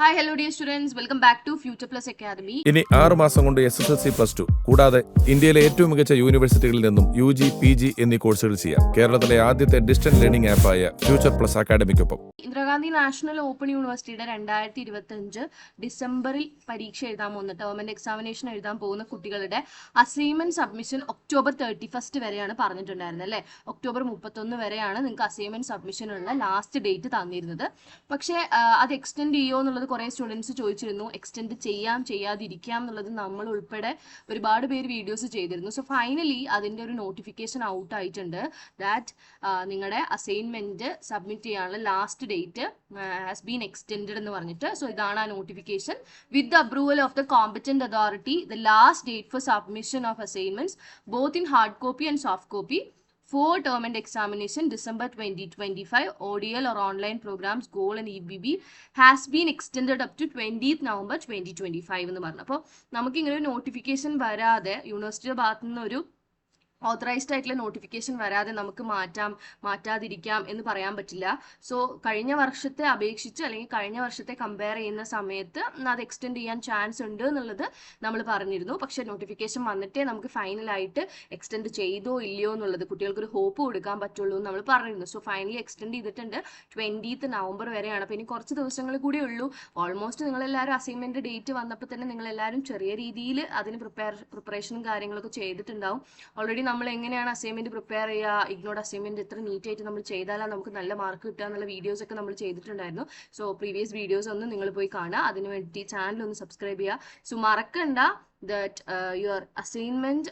Hi hello dear students welcome back to future plus academy ഇനി ആറ് മാസം കൊണ്ട് S S L C plus two കൂടാതെ ഇന്ത്യയിലെ ഏറ്റവും മികച്ച യൂണിവേഴ്സിറ്റികളിൽ നിന്നും യു ജി പി ജി എന്നീ കോഴ്സുകൾ ചെയ്യാം. കേരളത്തിലെ ആദ്യത്തെ ഡിസ്റ്റൻസ് ലേണിംഗ് ആപ്പായ ഫ്യൂച്ചർ പ്ലസ് അക്കാദമിക്കൊപ്പം ഇന്ദിരാഗാന്ധി നാഷണൽ ഓപ്പൺ യൂണിവേഴ്സിറ്റിയുടെ രണ്ടായിരത്തി ഇരുപത്തി അഞ്ച് ഡിസംബറിൽ പരീക്ഷ എഴുതാൻ പോകുന്ന ടേം എക്സാമിനേഷൻ എഴുതാൻ പോകുന്ന കുട്ടികളുടെ assignment submission October thirty first വരെയാണ് പറഞ്ഞിട്ടുണ്ടായിരുന്നത് അല്ലേ? ഒക്ടോബർ മുപ്പത്തൊന്ന് വരെയാണ് നിങ്ങൾക്ക് അസൈൻമെന്റ് സബ്മിഷനുള്ള ലാസ്റ്റ് ഡേറ്റ് തന്നിരുന്നത്. പക്ഷേ അത് എക്സ്റ്റെൻഡ് ചെയ്യുമോ എന്നുള്ളത് കുറേ സ്റ്റുഡൻസ് ചോദിച്ചിരുന്നു എക്സ്റ്റെൻഡ് ചെയ്യാം ചെയ്യാതിരിക്കാം എന്നുള്ളത് നമ്മൾ ഉൾപ്പെടെ ഒരുപാട് പേര് വീഡിയോസ് ചെയ്തിരുന്നു. സോ ഫൈനലി അതിന്റെ ഒരു നോട്ടിഫിക്കേഷൻ ഔട്ട് ആയിട്ടുണ്ട് ദാറ്റ് നിങ്ങളുടെ അസൈൻമെന്റ് സബ്മിറ്റ് ചെയ്യാനുള്ള last date has been extend എന്ന് പറഞ്ഞിട്ട്. സോ ഇതാണ് ആ notification with the approval of the competent authority the last date for submission of assignments both in hard copy and soft copy for term and examination December 2025 ODL or online programs goal and EBB has been extended up to 20th November 2025 എന്ന് പറഞ്ഞു അപ്പോൾ നമുക്ക് ഇങ്ങനെ ഒരു notification വരാതെ യൂണിവേഴ്സിറ്റിയുടെ ഭാഗത്തുനിന്ന് ഒരു ഓത്തറൈസ്ഡ് ആയിട്ടുള്ള നോട്ടിഫിക്കേഷൻ വരാതെ നമുക്ക് മാറ്റാം മാറ്റാതിരിക്കാം എന്ന് പറയാൻ പറ്റില്ല. സോ കഴിഞ്ഞ വർഷത്തെ അപേക്ഷിച്ച് അല്ലെങ്കിൽ കഴിഞ്ഞ വർഷത്തെ കമ്പയർ ചെയ്യുന്ന സമയത്ത് അത് എക്സ്റ്റെൻഡ് ചെയ്യാൻ ചാൻസ് ഉണ്ട് എന്നുള്ളത് നമ്മൾ പറഞ്ഞിരുന്നു. പക്ഷേ നോട്ടിഫിക്കേഷൻ വന്നിട്ടേ നമുക്ക് ഫൈനലായിട്ട് എക്സ്റ്റെൻഡ് ചെയ്തോ ഇല്ലയോ എന്നുള്ളത് കുട്ടികൾക്ക് ഒരു ഹോപ്പ് കൊടുക്കാൻ പറ്റുള്ളൂ എന്ന് നമ്മൾ പറഞ്ഞിരുന്നു. സോ ഫൈനലി എക്സ്റ്റെൻഡ് ചെയ്തിട്ടുണ്ട്. ട്വന്റീത്ത് നവംബർ വരെയാണ്. അപ്പോൾ ഇനി കുറച്ച് ദിവസങ്ങൾ കൂടി ഉള്ളൂ. ഓൾമോസ്റ്റ് നിങ്ങളെല്ലാവരും അസൈൻമെന്റ് ഡേറ്റ് വന്നപ്പോൾ തന്നെ നിങ്ങളെല്ലാവരും ചെറിയ രീതിയിൽ അതിന് പ്രിപ്പയർ പ്രിപ്പറേഷനും കാര്യങ്ങളൊക്കെ ചെയ്തിട്ടുണ്ടാവും. ഓൾറെഡി നമ്മൾ എങ്ങനെയാണ് അസൈൻമെന്റ് പ്രിപ്പയർ ചെയ്യുക? ഇഗ്നോഡ് അസൈൻമെന്റ് എത്ര നീറ്റ് ആയിട്ട് നമ്മൾ ചെയ്താലാണ് നമുക്ക് നല്ല മാർക്ക് കിട്ടുക എന്നുള്ള വീഡിയോസ് ഒക്കെ നമ്മൾ ചെയ്തിട്ടുണ്ടായിരുന്നു. സോ പ്രീവിയസ് വീഡിയോസ് ഒന്ന് നിങ്ങൾ പോയി കാണുക. അതിനുവേണ്ടി ചാനൽ ഒന്ന് സബ്സ്ക്രൈബ് ചെയ്യുക. സോ മറക്കണ്ട. That your assignment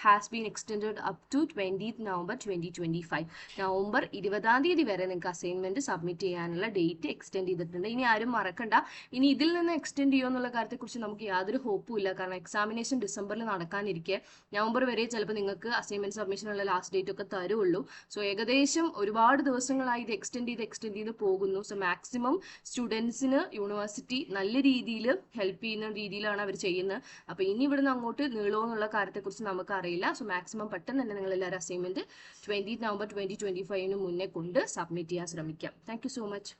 has been extend up to twentieth November twenty twenty five November ഇരുപതാം വരെ നിങ്ങൾക്ക് അസൈൻമെന്റ് സബ്മിറ്റ് ചെയ്യാനുള്ള ഡേറ്റ് എക്സ്റ്റെൻഡ് ചെയ്തിട്ടുണ്ട്. ഇനി ആരും മറക്കണ്ട. ഇനി ഇതിൽ നിന്ന് എക്സ്റ്റെൻഡ് ചെയ്യുമോ എന്നുള്ള കാര്യത്തെക്കുറിച്ച് നമുക്ക് യാതൊരു ഹോപ്പും ഇല്ല. കാരണം എക്സാമിനേഷൻ ഡിസംബറിൽ നടക്കാനിരിക്കെ. നവംബർ വരെ ചിലപ്പോൾ നിങ്ങൾക്ക് അസൈൻമെന്റ് സബ്മിഷനുള്ള ലാസ്റ്റ് ഡേറ്റ് ഒക്കെ തരുള്ളൂ. സോ ഏകദേശം ഒരുപാട് ദിവസങ്ങളായി ഇത് എക്സ്റ്റെൻഡ് ചെയ്ത് എക്സ്റ്റെൻഡ് ചെയ്ത് പോകുന്നു. സോ മാക്സിമം സ്റ്റുഡൻസിന് യൂണിവേഴ്സിറ്റി നല്ല രീതിയിൽ ഹെൽപ്പ് ചെയ്യുന്ന രീതിയിലാണ് അവർ ചെയ്യുന്നത്. അപ്പോൾ ഇനി ഇവിടുന്ന് അങ്ങോട്ട് നീളോ എന്നുള്ള കാര്യത്തെക്കുറിച്ച് നമുക്ക് അറിയില്ല സോ മാക്സിമം പെട്ടെന്ന് തന്നെ നിങ്ങൾ എല്ലാവരും assignment twenty November twenty twenty ഫൈവിന് മുന്നേ കൊണ്ട് സബ്മിറ്റ് ചെയ്യാൻ ശ്രമിക്കാം. Thank so much